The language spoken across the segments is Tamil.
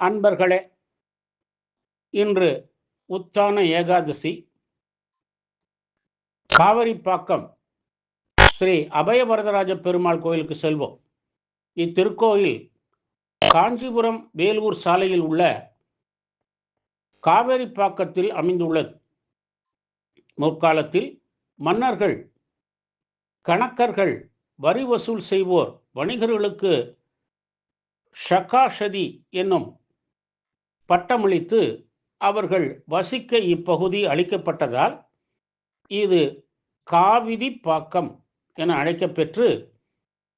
அன்பர்களே இன்று உத்தான ஏகாதசி. காவிரிப்பாக்கம் ஸ்ரீ அபயவரதராஜ பெருமாள் கோயிலுக்கு செல்வோம். இத்திருக்கோயில் காஞ்சிபுரம் வேலூர் சாலையில் உள்ள காவேரிப்பாக்கத்தில் அமைந்துள்ளது. முற்காலத்தில் மன்னர்கள் கணக்கர்கள் வரி வசூல் செய்வோர் வணிகர்களுக்கு ஷகாஷதி என்னும் பட்டமளித்து அவர்கள் வசிக்க இப்பகுதி அளிக்கப்பட்டதால் இது காவிரி பாக்கம் என அழைக்கப்பெற்று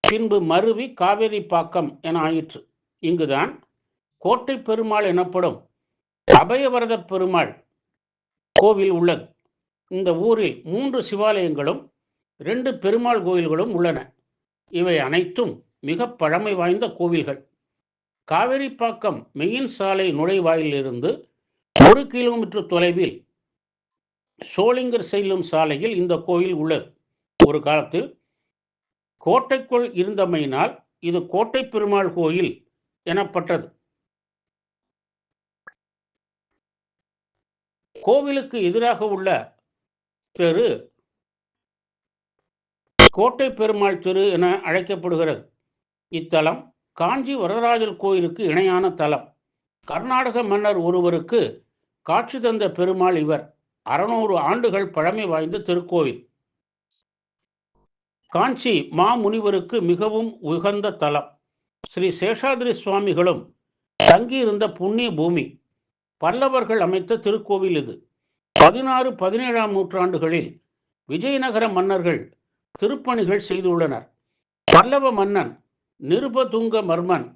பின்பு மருவி காவேரி பாக்கம் என ஆயிற்று. இங்குதான் கோட்டை பெருமாள் எனப்படும் அபயவரத பெருமாள் கோவில் உள்ளது. இந்த ஊரில் மூன்று சிவாலயங்களும் ரெண்டு பெருமாள் கோயில்களும் உள்ளன. இவை அனைத்தும் மிக பழமை வாய்ந்த கோவில்கள். காவேரிப்பாக்கம் மெயின் சாலை நுழைவாயிலிருந்து ஒரு கிலோமீட்டர் தொலைவில் சோளிங்கர் செல்லும் சாலையில் இந்த கோயில் உள்ளது. ஒரு காலத்தில் கோட்டைக்குள் இருந்தமையினால் இது கோட்டை பெருமாள் கோயில் எனப்பட்டது. கோவிலுக்கு எதிராக உள்ள தெரு கோட்டை பெருமாள் தெரு என அழைக்கப்படுகிறது. இத்தலம் காஞ்சி வரதராஜர் கோயிலுக்கு இணையான தலம். கர்நாடக மன்னர் ஒருவருக்கு காட்சி தந்த பெருமாள் இவர். அறுநூறு ஆண்டுகள் பழமை வாய்ந்த திருக்கோவில். காஞ்சி மாமுனிவருக்கு மிகவும் உகந்த தலம். ஸ்ரீ சேஷாதிரி சுவாமிகளும் தங்கியிருந்த புண்ணிய பூமி. பல்லவர்கள் அமைத்த திருக்கோவில் இது. பதினாறு பதினேழாம் நூற்றாண்டுகளில் விஜயநகர மன்னர்கள் திருப்பணிகள் செய்துள்ளனர். பல்லவ மன்னன் நிருபதுங்க மர்மன்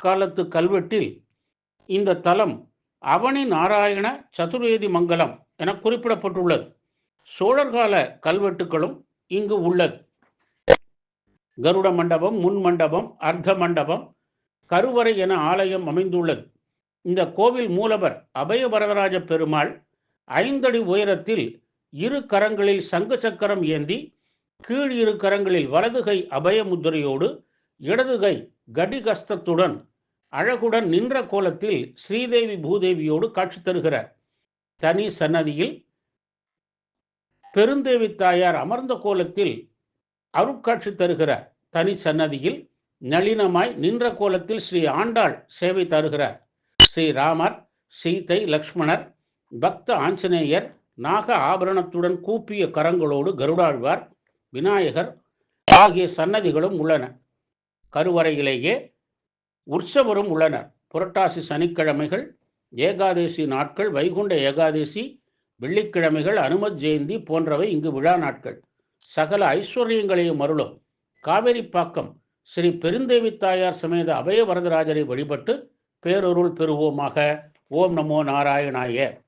காலத்து கல்வெட்டில் இந்த தலம் அவனி நாராயண சதுர்வேதி மங்கலம் என குறிப்பிடப்பட்டுள்ளது. சோழர்கால கல்வெட்டுகளும் இங்கு உள்ளது. கருட மண்டபம் முன் மண்டபம் அர்த்த மண்டபம் கருவறை என ஆலயம் அமைந்துள்ளது. இந்த கோவில் மூலவர் அபய வரதராஜ பெருமாள் ஐந்தடி உயரத்தில் இரு கரங்களில் சங்கு சக்கரம் ஏந்தி கீழ் இரு கரங்களில் வலதுகை அபய முத்திரையோடு இடதுகை கடிகஸ்தத்துடன் அழகுடன் நின்ற கோலத்தில் ஸ்ரீதேவி பூதேவியோடு காட்சி தருகிறார். தனி சன்னதியில் பெருந்தேவி தாயார் அமர்ந்த கோலத்தில் அருட்காட்சி தருகிறார். தனி சன்னதியில் நளினமாய் நின்ற கோலத்தில் ஸ்ரீ ஆண்டாள் சேவை தருகிறார். ஸ்ரீ ராமர் சீதை லக்ஷ்மணர் பக்த ஆஞ்சநேயர் நாக ஆபரணத்துடன் கூப்பிய கரங்களோடு கருடாழ்வார் விநாயகர் ஆகிய சன்னதிகளும் உள்ளன. கருவறையிலேயே உற்சவரும் உள்ளனர். புரட்டாசி சனிக்கிழமைகள் ஏகாதசி நாட்கள் வைகுண்ட ஏகாதசி வெள்ளிக்கிழமைகள் அனுமத் ஜெயந்தி போன்றவை இங்கு விழா நாட்கள். சகல ஐஸ்வர்யங்களையும் அருளும். காவேரிப்பாக்கம் ஸ்ரீ பெருந்தேவி தாயார் சமேத அபய வரதராஜரை வழிபட்டு பேரொருள் பெறுவோமாக. ஓம் நமோ நாராயணாய.